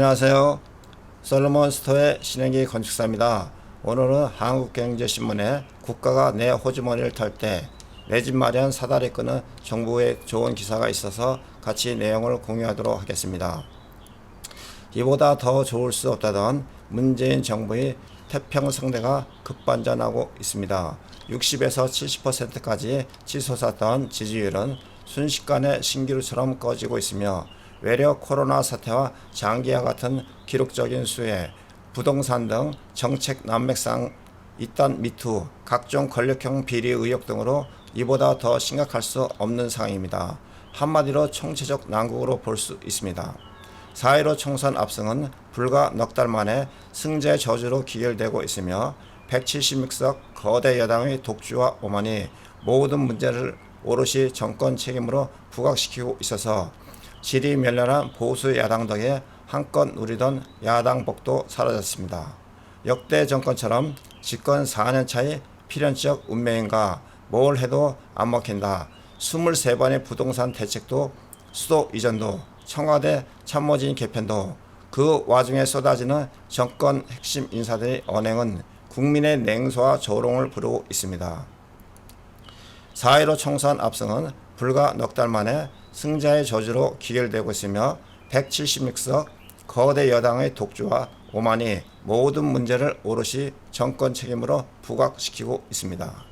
안녕하세요. 솔로몬 스토어의 신행기 건축사입니다. 오늘은 한국경제신문에 국가가 내 호주머니를 털 때 내 집 마련 사다리 끄는 정부의 좋은 기사가 있어서 같이 내용을 공유하도록 하겠습니다. 이보다 더 좋을 수 없다던 문재인 정부의 태평성대가 급반전하고 있습니다. 60에서 70%까지 치솟았던 지지율은 순식간에 신기루처럼 꺼지고 있으며 외려 코로나 사태와 장기와 같은 기록적인 수혜, 부동산 등 정책 난맥상 이딴 미투, 각종 권력형 비리 의혹 등으로 이보다 더 심각할 수 없는 상황입니다. 한마디로 총체적 난국으로 볼 수 있습니다. 4.15 총선 압승은 불과 넉 달 만에 승제 저주로 기결되고 있으며 176석 거대 여당의 독주와 오만이 모든 문제를 오롯이 정권 책임으로 부각시키고 있어서 질이 멸렬한 보수 야당 덕에 한껏 누리던 야당 복도 사라졌습니다. 역대 정권처럼 집권 4년 차의 필연적 운명인가 뭘 해도 안 먹힌다. 23번의 부동산 대책도 수도 이전도 청와대 참모진 개편도 그 와중에 쏟아지는 정권 핵심 인사들의 언행은 국민의 냉소와 조롱을 부르고 있습니다. 4.15 총선 압승은 불과 넉 달 만에 승자의 저주로 기결되고 있으며 176석 거대 여당의 독주와 오만이 모든 문제를 오롯이 정권 책임으로 부각시키고 있습니다.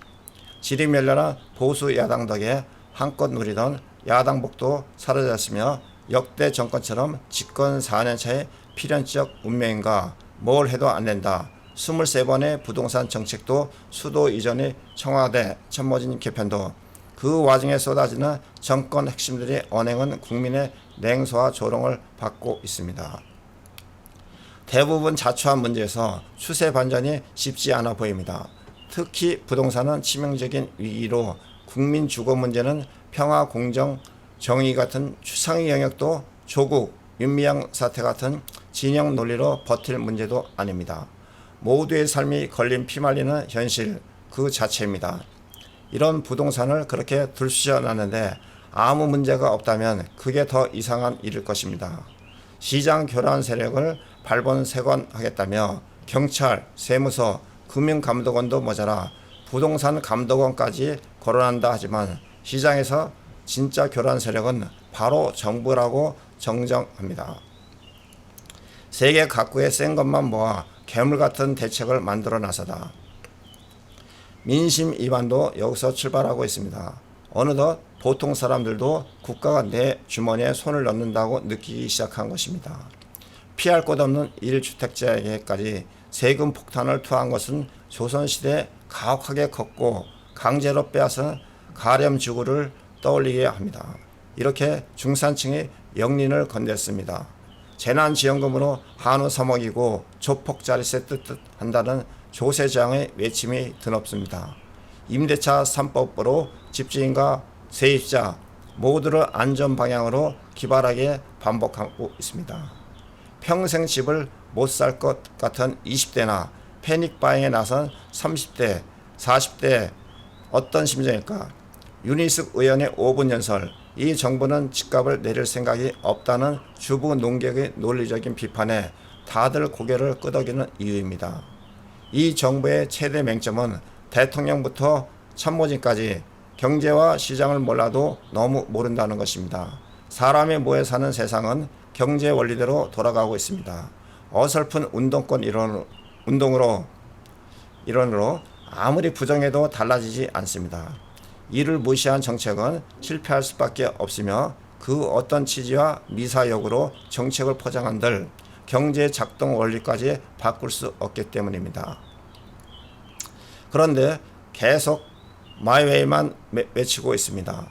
지리멸렬한 보수 야당 덕에 한껏 누리던 야당복도 사라졌으며 역대 정권처럼 집권 4년 차의 필연적 운명인가 뭘 해도 안 된다. 23번의 부동산 정책도 수도 이전의 청와대 참모진 개편도 그 와중에 쏟아지는 정권 핵심들의 언행은 국민의 냉소와 조롱을 받고 있습니다. 대부분 자초한 문제에서 추세 반전이 쉽지 않아 보입니다. 특히 부동산은 치명적인 위기로 국민 주거 문제는 평화, 공정, 정의 같은 추상의 영역도 조국, 윤미향 사태 같은 진영 논리로 버틸 문제도 아닙니다. 모두의 삶이 걸린 피말리는 현실 그 자체입니다. 이런 부동산을 그렇게 들쑤셔놨는데 아무 문제가 없다면 그게 더 이상한 일일 것입니다. 시장 교란 세력을 발본색원하겠다며 경찰, 세무서, 금융감독원도 모자라 부동산 감독원까지 거론한다 하지만 시장에서 진짜 교란 세력은 바로 정부라고 정정합니다. 세계 각국의 센 것만 모아 괴물 같은 대책을 만들어 나서다. 민심 이반도 여기서 출발하고 있습니다. 어느덧 보통 사람들도 국가가 내 주머니에 손을 넣는다고 느끼기 시작한 것입니다. 피할 곳 없는 1주택자에게까지 세금 폭탄을 투한 것은 조선시대 가혹하게 걷고 강제로 빼앗은 가렴주구를 떠올리게 합니다. 이렇게 중산층이 영린을 건넸습니다. 재난지원금으로 한우 서먹이고 조폭자릿세 뜻한다는 조세장의 외침이 드높습니다. 임대차 3법으로 집주인과 세입자 모두를 안전 방향으로 기발하게 반복하고 있습니다. 평생 집을 못 살 것 같은 20대나 패닉 바잉에 나선 30대, 40대 어떤 심정일까? 유니스 의원의 5분 연설, 이 정부는 집값을 내릴 생각이 없다는 주부 농객의 논리적인 비판에 다들 고개를 끄덕이는 이유입니다. 이 정부의 최대 맹점은 대통령부터 참모진까지 경제와 시장을 몰라도 너무 모른다는 것입니다. 사람이 모여 사는 세상은 경제 원리대로 돌아가고 있습니다. 어설픈 운동권 이론, 운동으로 이론으로 아무리 부정해도 달라지지 않습니다. 이를 무시한 정책은 실패할 수밖에 없으며 그 어떤 취지와 미사역으로 정책을 포장한들 경제 작동 원리까지 바꿀 수 없기 때문입니다. 그런데 계속 마이웨이만 외치고 있습니다.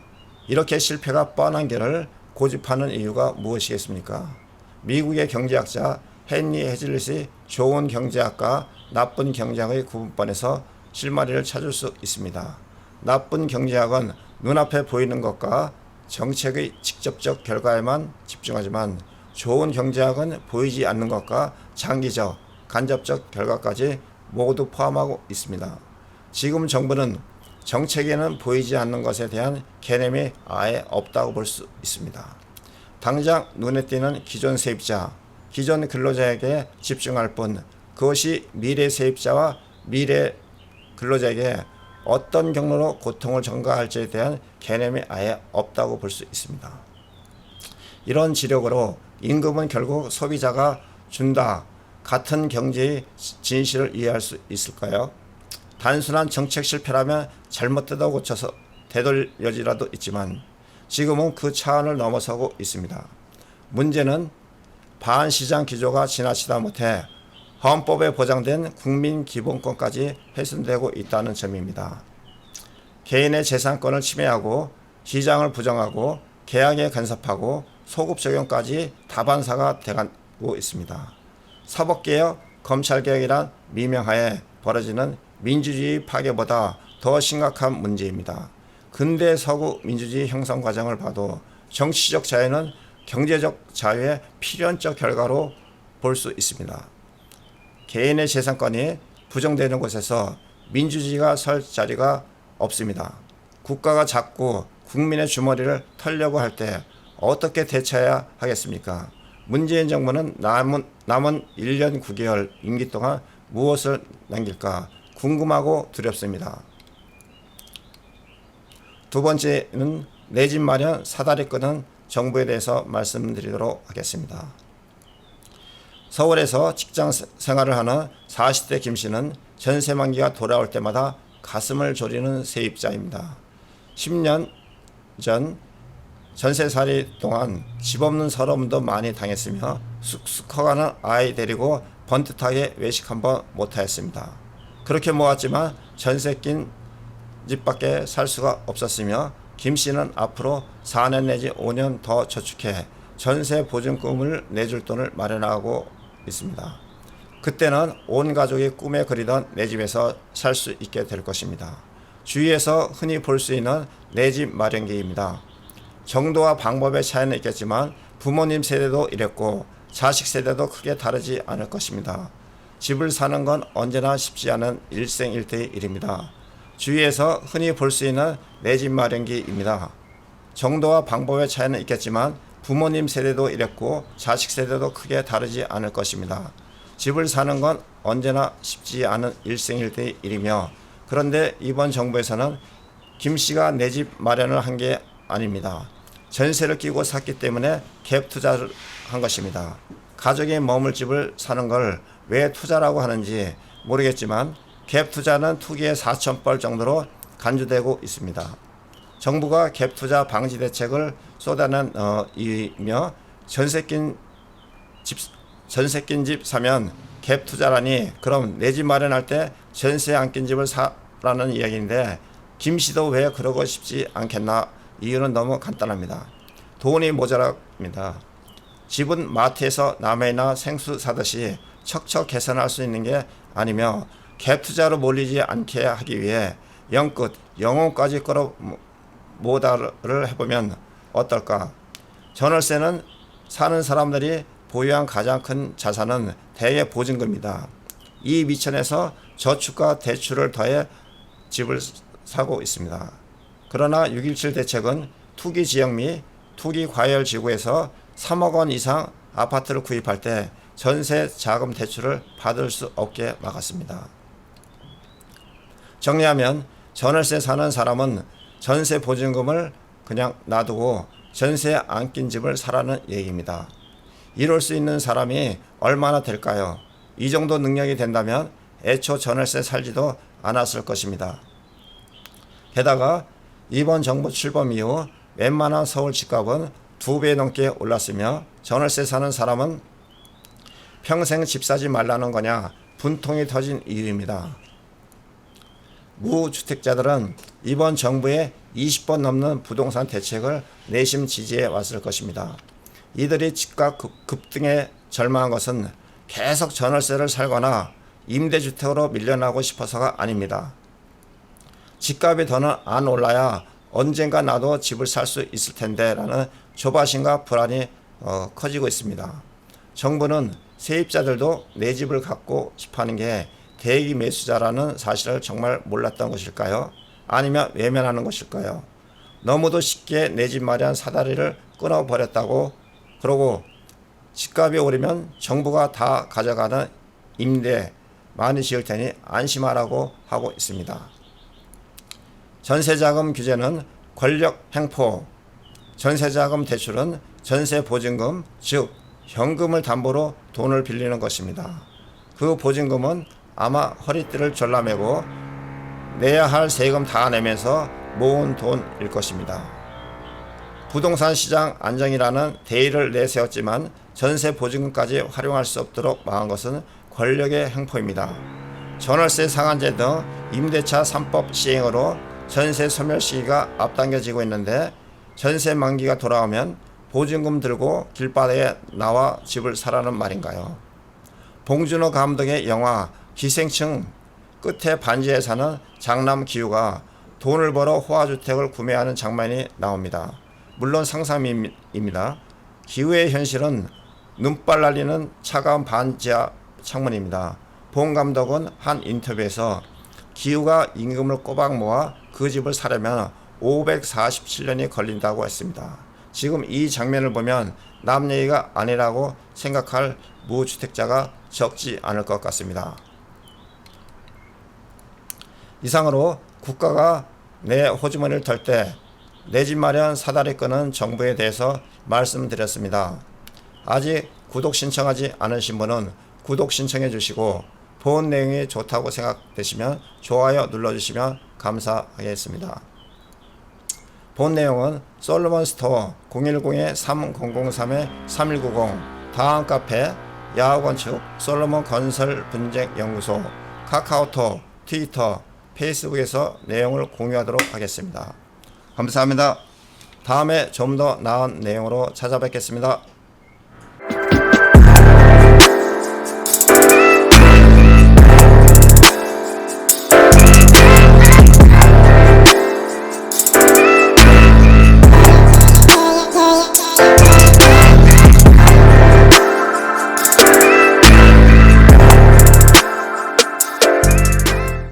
이렇게 실패가 뻔한 길을 고집하는 이유가 무엇이겠습니까? 미국의 경제학자 헨리 헤즐릿이 좋은 경제학과 나쁜 경제학의 구분번에서 실마리를 찾을 수 있습니다. 나쁜 경제학은 눈앞에 보이는 것과 정책의 직접적 결과에만 집중하지만 좋은 경제학은 보이지 않는 것과 장기적, 간접적 결과까지 모두 포함하고 있습니다. 지금 정부는 정책에는 보이지 않는 것에 대한 개념이 아예 없다고 볼 수 있습니다. 당장 눈에 띄는 기존 세입자, 기존 근로자에게 집중할 뿐 그것이 미래 세입자와 미래 근로자에게 어떤 경로로 고통을 전가할지에 대한 개념이 아예 없다고 볼 수 있습니다. 이런 지력으로 임금은 결국 소비자가 준다 같은 경제의 진실을 이해할 수 있을까요? 단순한 정책 실패라면 잘못되다 고쳐서 되돌려지라도 있지만 지금은 그 차원을 넘어서고 있습니다. 문제는 반시장 기조가 지나치다 못해 헌법에 보장된 국민 기본권까지 훼손되고 있다는 점입니다. 개인의 재산권을 침해하고 시장을 부정하고 계약에 간섭하고 소급 적용까지 다반사가 돼가고 있습니다. 사법개혁, 검찰개혁이란 미명하에 벌어지는 민주주의 파괴보다 더 심각한 문제입니다. 근대 서구 민주주의 형성 과정을 봐도 정치적 자유는 경제적 자유의 필연적 결과로 볼 수 있습니다. 개인의 재산권이 부정되는 곳에서 민주주의가 설 자리가 없습니다. 국가가 자꾸 국민의 주머니를 털려고 할 때 어떻게 대처해야 하겠습니까? 문재인 정부는 남은, 남은 1년 9개월 임기 동안 무엇을 남길까 궁금하고 두렵습니다. 두 번째는 내 집 마련 사다리 끄는 정부에 대해서 말씀드리도록 하겠습니다. 서울에서 직장 생활을 하는 40대 김 씨는 전세 만기가 돌아올 때마다 가슴을 졸이는 세입자입니다. 10년 전 전세살이 동안 집 없는 서러움도 많이 당했으며 쑥쑥 커가는 아이 데리고 번듯하게 외식 한번 못하였습니다. 그렇게 모았지만 전세 낀 집밖에 살 수가 없었으며 김 씨는 앞으로 4년 내지 5년 더 저축해 전세 보증금을 내줄 돈을 마련하고 있습니다. 그때는 온 가족이 꿈에 그리던 내 집에서 살 수 있게 될 것입니다. 주위에서 흔히 볼 수 있는 내 집 마련기입니다. 정도와 방법의 차이는 있겠지만 부모님 세대도 이랬고 자식 세대도 크게 다르지 않을 것입니다. 집을 사는 건 언제나 쉽지 않은 일생일대의 일입니다. 주위에서 흔히 볼 수 있는 내 집 마련기입니다. 정도와 방법의 차이는 있겠지만 부모님 세대도 이랬고 자식 세대도 크게 다르지 않을 것입니다. 집을 사는 건 언제나 쉽지 않은 일생일대의 일이며 그런데 이번 정부에서는 김 씨가 내 집 마련을 한 게 아닙니다. 전세를 끼고 샀기 때문에 갭 투자를 한 것입니다. 가족이 머물 집을 사는 걸 왜 투자라고 하는지 모르겠지만 갭 투자는 투기의 4천 벌 정도로 간주되고 있습니다. 정부가 갭 투자 방지 대책을 쏟아낸 어, 이며 전세 낀 집, 전세 낀 집 사면 갭 투자라니 그럼 내 집 마련할 때 전세 안 낀 집을 사라는 이야기인데 김 씨도 왜 그러고 싶지 않겠나 이유는 너무 간단합니다. 돈이 모자랍니다. 집은 마트에서 남해나 생수 사듯이 척척 계산할 수 있는 게 아니며 갭 투자로 몰리지 않게 하기 위해 영끝 영혼까지 끌어 모달을 해보면 어떨까? 전월세는 사는 사람들이 보유한 가장 큰 자산은 대개 보증금입니다. 이 미천에서 저축과 대출을 더해 집을 사고 있습니다. 그러나 6.17 대책은 투기 지역 및 투기 과열 지구에서 3억 원 이상 아파트를 구입할 때 전세 자금 대출을 받을 수 없게 막았습니다. 정리하면 전월세 사는 사람은 전세 보증금을 그냥 놔두고 전세 안 낀 집을 사라는 얘기입니다. 이럴 수 있는 사람이 얼마나 될까요? 이 정도 능력이 된다면 애초 전월세 살지도 않았을 것입니다. 게다가 이번 정부 출범 이후 웬만한 서울 집값은 두 배 넘게 올랐으며 전월세 사는 사람은 평생 집 사지 말라는 거냐 분통이 터진 이유입니다. 무주택자들은 이번 정부의 20번 넘는 부동산 대책을 내심 지지해 왔을 것입니다. 이들이 집값 급등에 절망한 것은 계속 전월세를 살거나 임대주택으로 밀려나고 싶어서가 아닙니다. 집값이 더는 안 올라야 언젠가 나도 집을 살 수 있을 텐데 라는 조바심과 불안이 어, 커지고 있습니다. 정부는 세입자들도 내 집을 갖고 싶어 하는 게 대기 매수자라는 사실을 정말 몰랐던 것일까요? 아니면 외면하는 것일까요? 너무도 쉽게 내 집 마련 사다리를 끊어버렸다고 그러고 집값이 오르면 정부가 다 가져가는 임대 많이 지을 테니 안심하라고 하고 있습니다. 전세자금 규제는 권력 행포, 전세자금 대출은 전세 보증금, 즉 현금을 담보로 돈을 빌리는 것입니다. 그 보증금은 아마 허리띠를 졸라매고 내야 할 세금 다 내면서 모은 돈일 것입니다. 부동산 시장 안정이라는 대의를 내세웠지만 전세 보증금까지 활용할 수 없도록 망한 것은 권력의 행포입니다. 전월세 상한제 등 임대차 3법 시행으로 전세 소멸 시기가 앞당겨지고 있는데 전세 만기가 돌아오면 보증금 들고 길바닥에 나와 집을 사라는 말인가요? 봉준호 감독의 영화 기생충 끝에 반지에 사는 장남 기우가 돈을 벌어 호화주택을 구매하는 장면이 나옵니다. 물론 상상입니다. 기우의 현실은 눈발 날리는 차가운 반지하 창문입니다. 봉 감독은 한 인터뷰에서 기우가 임금을 꼬박 모아 그 집을 사려면 547년이 걸린다고 했습니다. 지금 이 장면을 보면 남 얘기가 아니라고 생각할 무주택자가 적지 않을 것 같습니다. 이상으로 국가가 내 호주머니를 털 때 내 집 마련 사다리 끄는 정부에 대해서 말씀드렸습니다. 아직 구독 신청하지 않으신 분은 구독 신청해 주시고 본 내용이 좋다고 생각되시면 좋아요 눌러주시면 감사하겠습니다. 본 내용은 솔로몬 스토어 010-3003-3190 다음 카페 야후건축 솔로몬 건설 분쟁 연구소 카카오톡 트위터 페이스북에서 내용을 공유하도록 하겠습니다. 감사합니다. 다음에 좀 더 나은 내용으로 찾아뵙겠습니다.